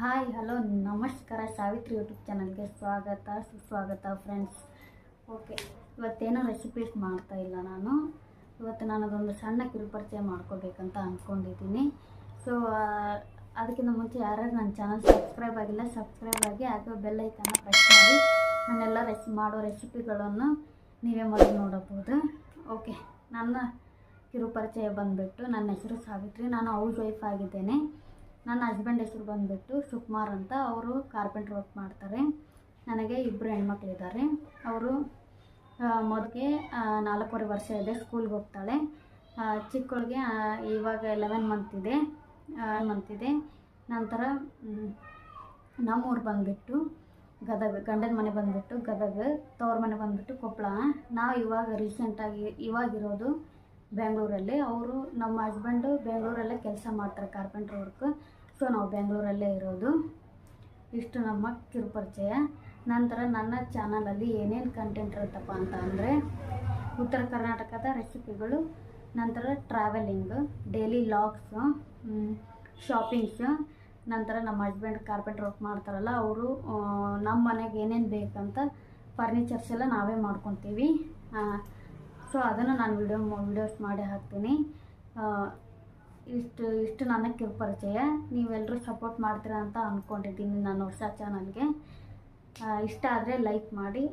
Hi, hello, ನಮಸ್ಕಾರ. Savitri YouTube ಚಾನಲ್ಗೆ ಸ್ವಾಗತ, ಸುಸ್ವಾಗತ ಫ್ರೆಂಡ್ಸ್ ಓಕೆ ಇವತ್ತೇನೋ ರೆಸಿಪೀಸ್ ಮಾಡ್ತಾ ಇಲ್ಲ ನಾನು. ಇವತ್ತು ನಾನು ಅದೊಂದು ಸಣ್ಣ ಕಿರುಪರಿಚಯ ಮಾಡ್ಕೋಬೇಕಂತ ಅಂದ್ಕೊಂಡಿದ್ದೀನಿ ಸೊ ಅದಕ್ಕಿಂತ ಮುಂಚೆ ಯಾರ್ಯಾರು ನನ್ನ ಚಾನಲ್ ಸಬ್ಸ್ಕ್ರೈಬ್ ಆಗಿಲ್ಲ ಸಬ್ಸ್ಕ್ರೈಬ್ ಆಗಿ ಹಾಗೂ ಬೆಲ್ಲೈಕನ್ನು ಪ್ರೆಸ್ ಮಾಡಿ. ನಾನೆಲ್ಲ ರೆಸಿ ಮಾಡೋ ರೆಸಿಪಿಗಳನ್ನು ನೀವೇ ಮೊದಲು ನೋಡಬಹುದು. ಓಕೆ ನನ್ನ ಕಿರುಪರಿಚಯ ಬಂದುಬಿಟ್ಟು ನನ್ನ ಹೆಸರು ಸಾವಿತ್ರಿ. ನಾನು ಹೌಸ್ ವೈಫ್ ಆಗಿದ್ದೇನೆ. ನನ್ನ ಹಸ್ಬೆಂಡ್ ಹೆಸರು ಬಂದುಬಿಟ್ಟು ಸುಕುಮಾರ್ ಅಂತ ಅವರು ಕಾರ್ಪೆಂಟ್ರ್ ವರ್ಕ್ ಮಾಡ್ತಾರೆ. ನನಗೆ ಇಬ್ಬರು ಹೆಣ್ಮಕ್ಳಿದ್ದಾರೆ. ಅವರು ಮೊದಲಿಗೆ ನಾಲ್ಕೂವರೆ ವರ್ಷ ಇದೆ ಸ್ಕೂಲ್ಗೆ ಹೋಗ್ತಾಳೆ. ಚಿಕ್ಕವಳಿಗೆ ಇವಾಗ ಲೆವೆನ್ ಮಂತ್ ಇದೆ. ಮಂತ್ ಇದೆ. ನಂತರ ನಮ್ಮೂರು ಬಂದುಬಿಟ್ಟು ಗದಗ, ಗಂಡನ ಮನೆ ಬಂದುಬಿಟ್ಟು ಗದಗ, ತವ್ರ ಮನೆ ಬಂದುಬಿಟ್ಟು ಕೊಪ್ಪಳ. ನಾವು ಇವಾಗ ರೀಸೆಂಟಾಗಿ ಇವಾಗಿರೋದು ಬೆಂಗಳೂರಲ್ಲಿ ಅವರು ನಮ್ಮ ಹಸ್ಬೆಂಡು ಬೆಂಗಳೂರಲ್ಲೇ ಕೆಲಸ ಮಾಡ್ತಾರೆ ಕಾರ್ಪೆಂಟ್ರ್ ವರ್ಕ್ ಸೊ ನಾವು ಬೆಂಗಳೂರಲ್ಲೇ ಇರೋದು. ಇಷ್ಟು ನಮ್ಮ ಕಿರುಪರಿಚಯ. ನಂತರ ನನ್ನ ಚಾನಲಲ್ಲಿ ಏನೇನು ಕಂಟೆಂಟ್ ಇರುತ್ತಪ್ಪ ಅಂತ ಅಂದರೆ ಉತ್ತರ ಕರ್ನಾಟಕದ ರೆಸಿಪಿಗಳು ನಂತರ ಟ್ರಾವೆಲಿಂಗು ಡೈಲಿ ಲಾಗ್ಸು ಶಾಪಿಂಗ್ಸು ನಂತರ ನಮ್ಮ ಹಸ್ಬೆಂಡ್ ಕಾರ್ಪೆಂಟ್ರ್ ವರ್ಕ್ ಮಾಡ್ತಾರಲ್ಲ, ಅವರು ನಮ್ಮ ಮನೆಗೆ ಏನೇನು ಬೇಕಂತ ಫರ್ನಿಚರ್ಸ್ ಎಲ್ಲ ನಾವೇ ಮಾಡ್ಕೊತೀವಿ. ಸೊ ಅದನ್ನು ನಾನು ವಿಡಿಯೋ ವಿಡಿಯೋಸ್ ಮಾಡಿ ಹಾಕ್ತೀನಿ. ಇಷ್ಟು ಇಷ್ಟು ನನ್ನ ಪರಿಚಯ. ನೀವೆಲ್ಲರೂ ಸಪೋರ್ಟ್ ಮಾಡ್ತೀರಾ ಅಂತ ಅಂದ್ಕೊಂಡಿದ್ದೀನಿ ನಾನು ಹೊಸ ಚಾನಲ್ಗೆ ಇಷ್ಟ ಆದರೆ ಲೈಕ್ ಮಾಡಿ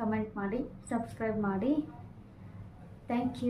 ಕಮೆಂಟ್ ಮಾಡಿ ಸಬ್ಸ್ಕ್ರೈಬ್ ಮಾಡಿ. Thank you